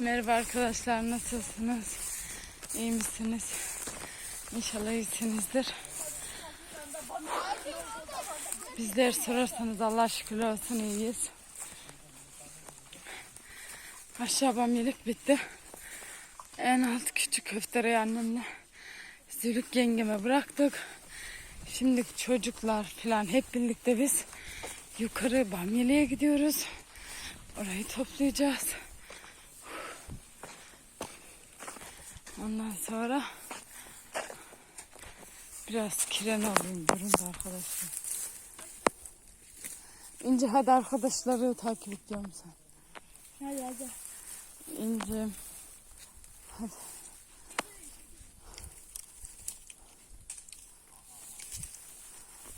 Merhaba arkadaşlar nasılsınız? İyi misiniz? İnşallah iyisinizdir. Bizler sorarsanız Allah şükür olsun iyiyiz. Aşağı bamyelik bitti. En alt küçük köftereyi annemle Zülük yengeme bıraktık. Şimdi çocuklar falan hep birlikte biz yukarı Bamyeli'ye gidiyoruz. Orayı toplayacağız. Ondan sonra biraz kiren alayım durun da arkadaşlar. İnce hadi arkadaşları takip ediyorum sen. Hadi hadi. İnce. Hadi.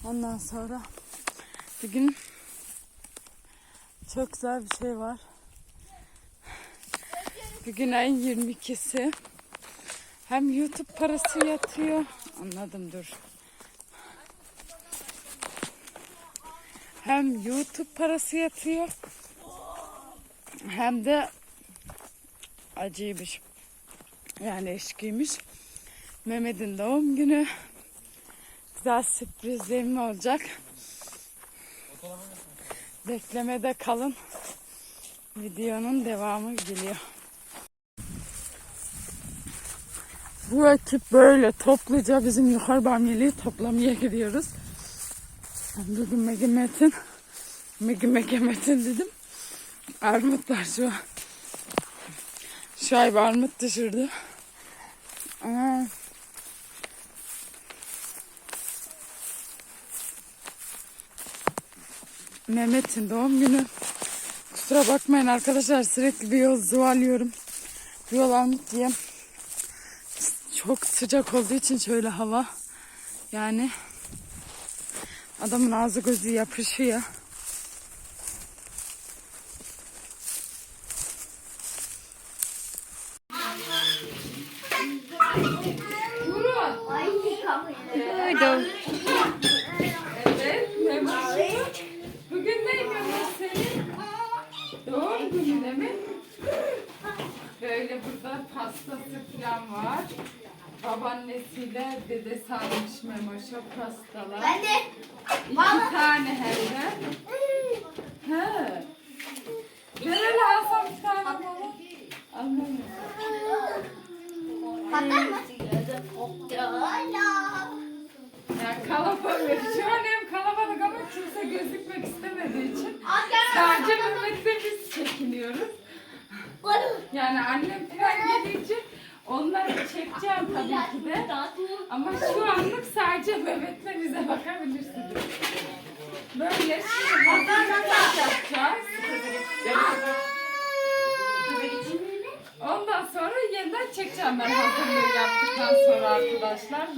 Ondan sonra bugün çok güzel bir şey var. Bugün ayın 22'si. Hem YouTube parası yatıyor. Anladım dur. Hem YouTube parası yatıyor. Hem de acıymış. Yani eşkiymiş. Mehmet'in doğum günü. Güzel sürprizlerim olacak. Beklemede kalın. Videonun devamı geliyor. Bu ekip böyle topluca bizim yukarı bamyeliği toplamaya gidiyoruz. Bugün Megi Megimet'in dedim. Armut var şu an. Şu ay bir armut düşürdü. Aa. Mehmet'in doğum günü. Kusura bakmayın arkadaşlar sürekli bir yol zuvalıyorum. Bir yol armut diyeyim. Çok sıcak olduğu için şöyle hava. Yani adamın ağzı gözü yapışıyor. Buyurun. Evet, Mehmet. Bugün ne Mehmet senin? Doğum günü değil mi? Böyle burada pastası falan var. Babaannesiyle dedesi almış Memoş'a pastalar. Ben de. İki tane hem de. He. Öyle alsam bir tane bana. Anlamıyorum. Patlar mı? Yani kalabalık. Şu an hem kalabalık ama kimse gözükmek istemediği için sadece Mehmet'le biz çekiniyoruz. Yani annem falan gelince onları çekeceğim tabii ki de. Ama şu anlık sadece Mehmet'le bize bakabilirsiniz. Böyle şimdi hazırlık yapacağız. Ondan sonra yeniden çekeceğim ben hazırlığı yaptıktan sonra arkadaşlar.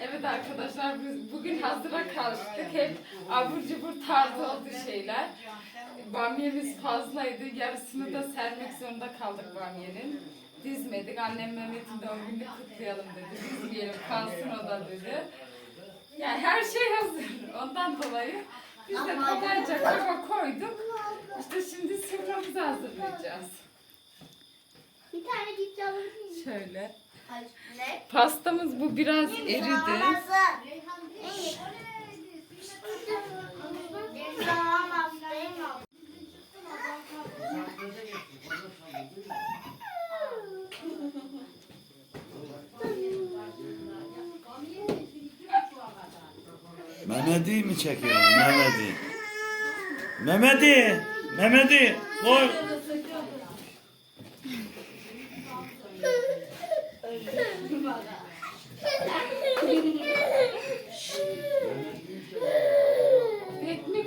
Evet arkadaşlar biz bugün hazıra kalktık. Hep abur cubur tarzı oldu şeyler. Bamyemiz fazlaydı. Yarısını da sermek zorunda kaldık bamyenin. Dizmedik. Annem Mehmet'in doğum gününü kutlayalım dedi. Dizmeyelim kalsın o da dedi. Yani her şey hazır. Ondan dolayı biz de kolayca kaba koyduk. İşte şimdi soframızı hazırlayacağız. Bir tane cips alabilir miyim? Şöyle. Pastamız bu biraz eridi. Mehmet'i mi çekiyorsun? Mehmet'i. Mehmet'i. Mehmet'i. Koy. Ekmek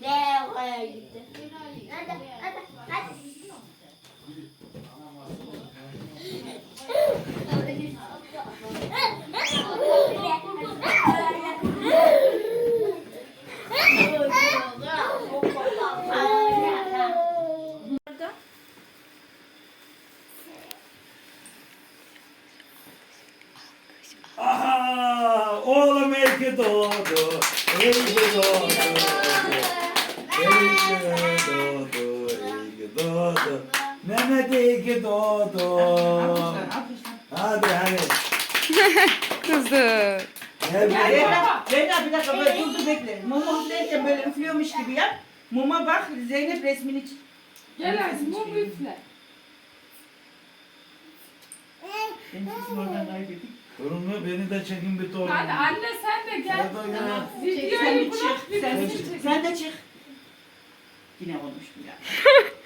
Ne oraya gitti? Hadi hadi hadi. ki doğdu. İyi ki doğdu. İyi ki doğdu. İyi ki doğdu. Mehmet iyi ki doğdu. Hadi hadi. Kızım. Hadi. Zeyna, Zeyna bir dakika böyle dur dur bekle. Mumu üflerken böyle üflüyormuş gibi yap. Muma bak Zeynep resmini ç- Gel Aziz mum üfle. Sesim oradan kaybettik. Torunlu beni de çekin bir torun. Hadi anne sen de gel. Hadi. Sen de bırak çık. bir Sen, resim çek. sen de çık. Yine konuştum ya.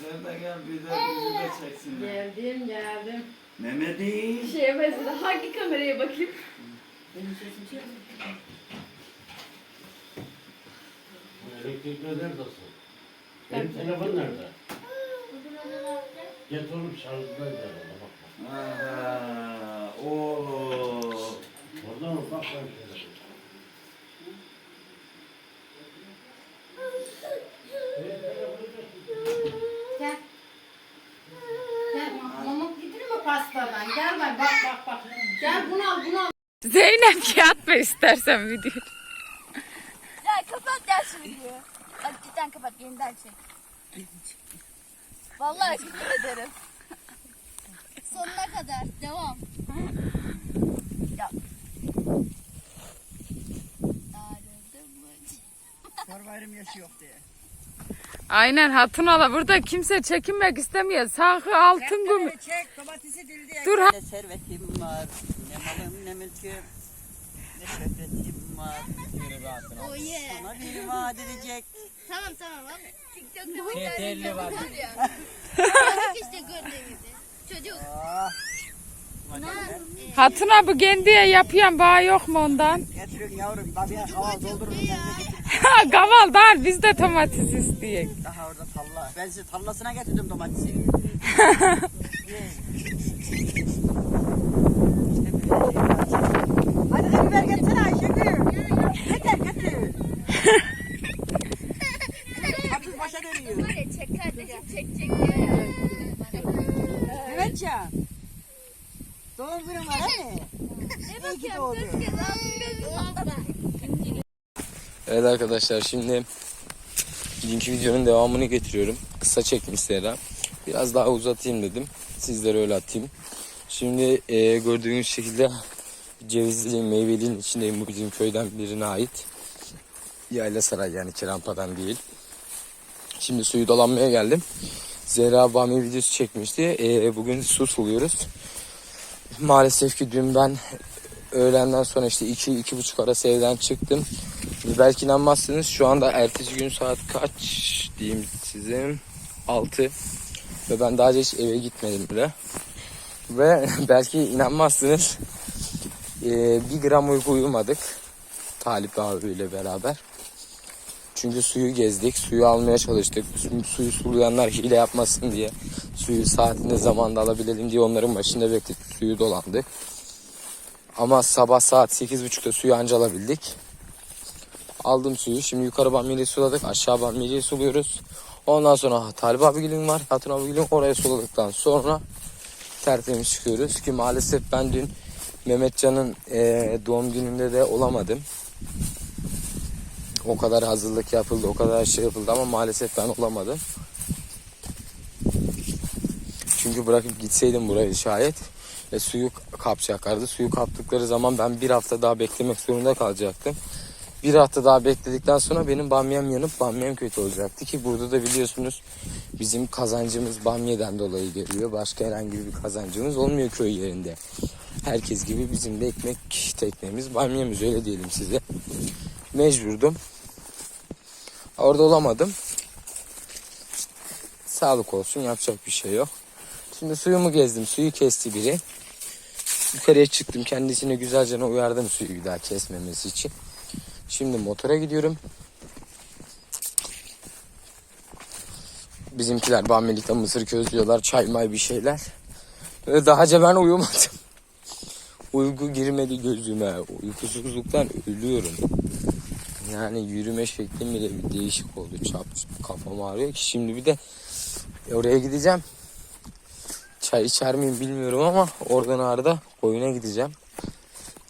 Sen de gel bir de bizi de çeksinler. Geldim geldim. Mehmet'i. Şeye benziyor. Hangi kameraya bakayım? Benim sesim çık. Elektrikli neredesin? Benim telefon nerede? Get oğlum şarjda nerede bak. Aha, ooo. Oradan bak ben şöyle. Gel. Gel mama gidiyor mu pastadan? Gel bak bak bak bak. Gel bunu al bunu al. Zeynep yatma istersen video. Ya kapat ya şu videoyu. Bak cidden kapat yeniden çek. Vallahi yemin ederim. Sonuna kadar devam. Ya. Sarvarım yaşı yok diye. Aynen hatun ala burada kimse çekinmek istemiyor. Sakı altın gümü. Çek domatesi dildi. Dur ha. Ne servetim var, ne malım ne mülküm, ne şöhretim var. Oh yeah. Sana bir vaat edecek. Tamam tamam abi. TikTok'ta bir tane video var ya. Çocuk işte gördüğün gibi. Çocuk. Hatun abi kendiye yapıyan bağ yok mu ondan? Getirin yavrum, babaya hava doldurun. Ben de getireyim. Gaval dar biz de domates isteyek. Daha orada talla. Ben size tallasına getirdim domatesi. Hadi de biber getirsene Ayşegül. Getir getir. Hafif başa dönüyor. Var ya çek kardeşim çek çek diyor ya. Evet ya. Doğum günün var hani. Ne bakıyorum dört kez aldım gözüm. Evet arkadaşlar şimdi dünkü videonun devamını getiriyorum. Kısa çekmiş Zehra. Biraz daha uzatayım dedim. Sizlere öyle atayım. Şimdi e, gördüğünüz şekilde cevizli meyveliğin içindeyim. Bu bizim köyden birine ait. Yayla saray yani Kirampa'dan değil. Şimdi suyu dolanmaya geldim. Zehra Bami videosu çekmişti. E, bugün su suluyoruz. Maalesef ki dün ben öğlenden sonra işte 2 iki, buçuk arası evden çıktım. Belki inanmazsınız şu anda ertesi gün saat kaç diyeyim size 6 ve ben daha hiç eve gitmedim bile. Ve belki inanmazsınız eee, bir gram uyku uyumadık Talip abiyle beraber. Çünkü suyu gezdik, suyu almaya çalıştık. Su- Suyu sulayanlar hile yapmasın diye, suyu saatinde zamanda alabilelim diye onların başında bekledik. Suyu dolandık. Ama sabah saat 8.30'da suyu anca alabildik. Aldım suyu. Şimdi yukarı bamyayı suladık. Aşağı bamyayı suluyoruz. Ondan sonra Talip abigilin var. Hatun abigilin oraya suladıktan sonra tertemiz çıkıyoruz. Ki maalesef ben dün Mehmetcan'ın eee, doğum gününde de olamadım. O kadar hazırlık yapıldı, o kadar şey yapıldı ama maalesef ben olamadım. Çünkü bırakıp gitseydim burayı şayet ve suyu kapacaklardı. Suyu kaptıkları zaman ben bir hafta daha beklemek zorunda kalacaktım. Bir hafta daha bekledikten sonra benim bamyam yanıp bamyam kötü olacaktı ki burada da biliyorsunuz bizim kazancımız bamyeden dolayı geliyor. Başka herhangi bir kazancımız olmuyor köy yerinde. Herkes gibi bizim de ekmek teknemiz bamyamız öyle diyelim size. Mecburdum. Orada olamadım. Sağlık olsun yapacak bir şey yok. Şimdi suyumu gezdim. Suyu kesti biri. Yukarıya çıktım. Kendisine güzelce uyardım suyu bir daha kesmemesi için. Şimdi motora gidiyorum. Bizimkiler Bambelik'te mısır közlüyorlar. Çay may bir şeyler. Ve dahaca ben uyumadım. Uyku girmedi gözüme. Uykusuzluktan ölüyorum. Yani yürüme şeklim bile bir değişik oldu. Çap kafam ağrıyor ki şimdi bir de oraya gideceğim. çay içer miyim bilmiyorum ama oradan arada koyuna gideceğim.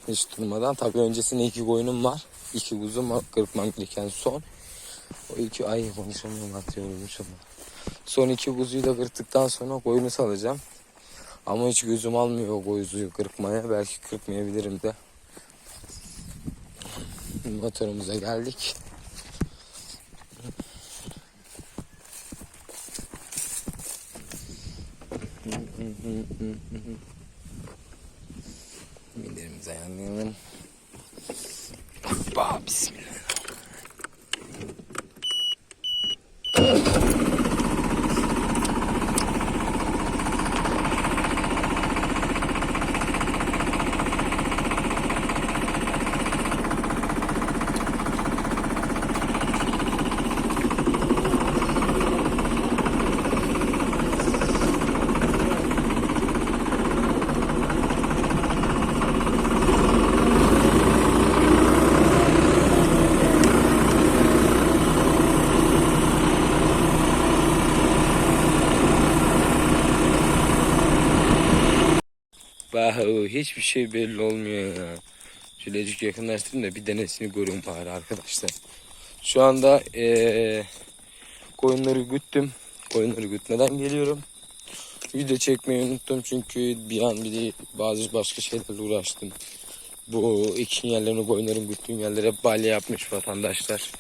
Hiç durmadan. Tabii öncesinde iki koyunum var. İki var, kırpmam gereken son. O iki ay konuşamıyorum atıyorum ama. Son iki kuzuyu da kırptıktan sonra koyunu salacağım. Ama hiç gözüm almıyor o kuzuyu kırpmaya. Belki kırpmayabilirim de. Motorumuza geldik. Minderimizi ayarlayalım. cops. Hiçbir şey belli olmuyor ya. Şöyle azıcık yakınlaştırayım da bir denesini görün bari arkadaşlar. Şu anda eee koyunları güttüm. Koyunları gütmeden geliyorum. Video çekmeyi unuttum çünkü bir an bir de bazı başka şeylerle uğraştım. Bu ikin yerlerini koyunların güttüğüm yerlere balya yapmış vatandaşlar.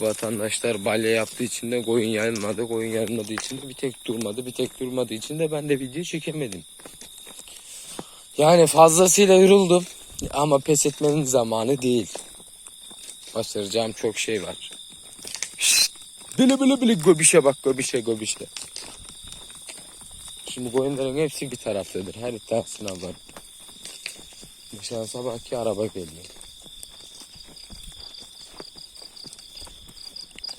Vatandaşlar balya yaptığı için de koyun yayılmadı. Koyun yayılmadığı için de bir tek durmadı. Bir tek durmadığı için de ben de video çekemedim. Yani fazlasıyla yoruldum ama pes etmenin zamanı değil. Başaracağım çok şey var. Şşt! Bile bile bile göbişe bak göbişe göbişe. Şimdi koyunların hepsi bir taraftadır. Her tanesine var. Mesela sabahki araba geliyor.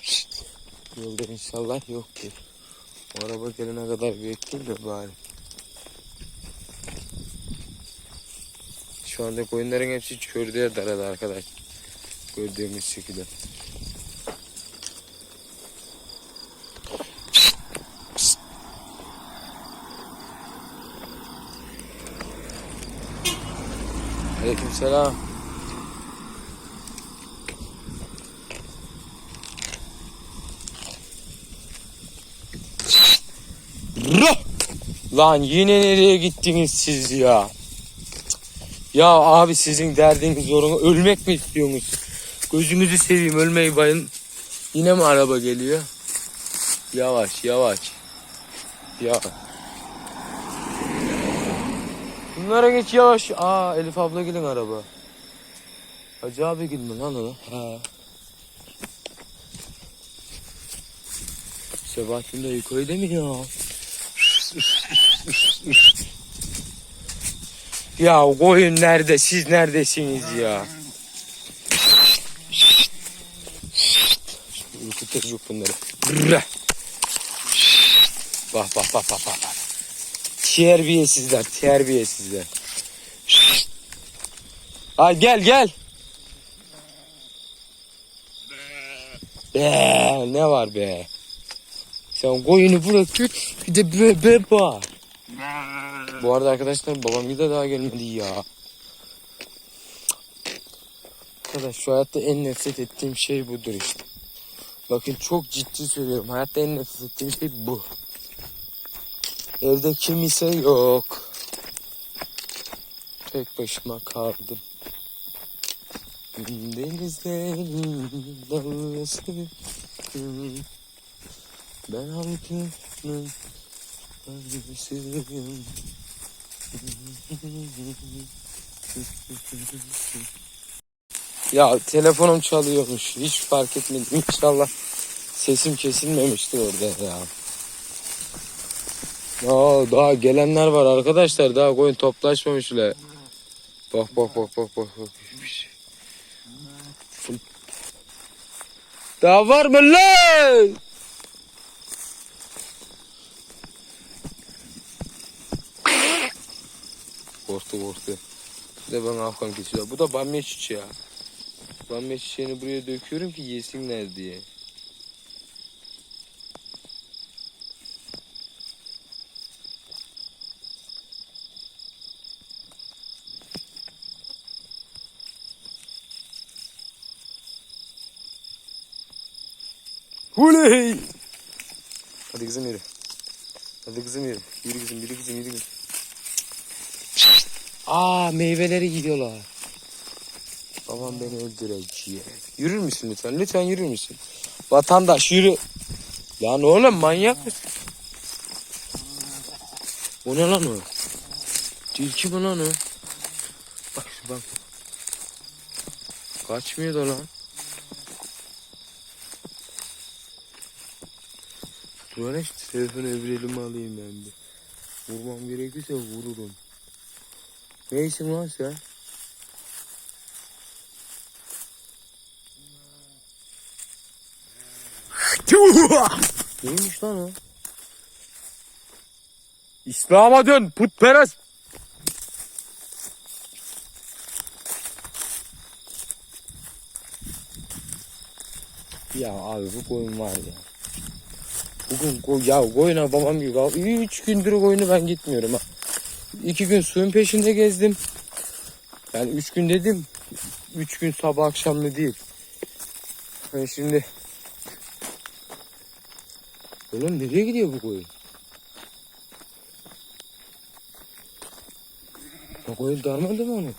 Şşt! Yolda inşallah yoktur. O araba gelene kadar bekleyeyim de bari. Şu anda koyunların hepsi çördüğe daradı arkadaş. Gördüğümüz şekilde. Aleykümselam. Ruh! Lan yine nereye gittiniz siz ya? Ya abi sizin derdiniz zorunu ölmek mi istiyorsunuz? Gözünüzü seveyim ölmeyi bayın. Yine mi araba geliyor? Yavaş yavaş. Yavaş. Bunlara geç yavaş. Aa Elif abla gelin araba. Hacı abi gelin lan o. Ha. Sebahattin de yukarıda mı ya? Koyun nerede? Siz neredesiniz ya? Ürkütür yok bunları. Bak bak bak bak bak. Terbiyesizler, terbiyesizler. Ay gel gel. Be, ne var be? Sen koyunu bırak bir de be, be. Bu arada arkadaşlar babam bir de daha gelmedi ya. Arkadaş şu hayatta en nefret ettiğim şey budur işte. Bakın çok ciddi söylüyorum. Hayatta en nefret ettiğim şey bu. Evde kimse yok. Tek başıma kaldım. Denizlerin dalgası Ben halkımın ölümsüzüm Ya telefonum çalıyormuş. Hiç fark etmedim. İnşallah sesim kesilmemiştir orada ya. Ya daha gelenler var arkadaşlar. Daha koyun toplaşmamış bile. Bak bak bak bak bak. bak. Daha var mı lan? Korktu korktu. Bir de bana afgan kesiyor. Bu da bamya çiçeği. Bamya çiçeğini buraya döküyorum ki yesinler diye. Huley! Hadi kızım yürü. Hadi kızım yürü. Yürü kızım, yürü kızım, yürü kızım. Aa meyveleri yiyorlar. Babam beni öldürecek. Yürür müsün lütfen? Lütfen yürür müsün? Vatandaş yürü. Lan oğlum manyak mısın? O ne lan o? Tilki mi lan o? Bak bak. Kaçmıyor da lan. Dur lan işte telefonu öbür elime alayım ben bir. Vurmam gerekirse vururum. Neysin lan sen? Neymiş lan o? İslam'a dön putperest. Ya abi bu koyun var ya. Bugün koy, ya koyuna babam gibi. al- Üç gündür o koyunu ben gitmiyorum ha. İki gün suyun peşinde gezdim. Yani üç gün dedim. Üç gün sabah akşamlı değil. Ben şimdi Oğlum nereye gidiyor bu koyun? O koyun darmadı mı onu?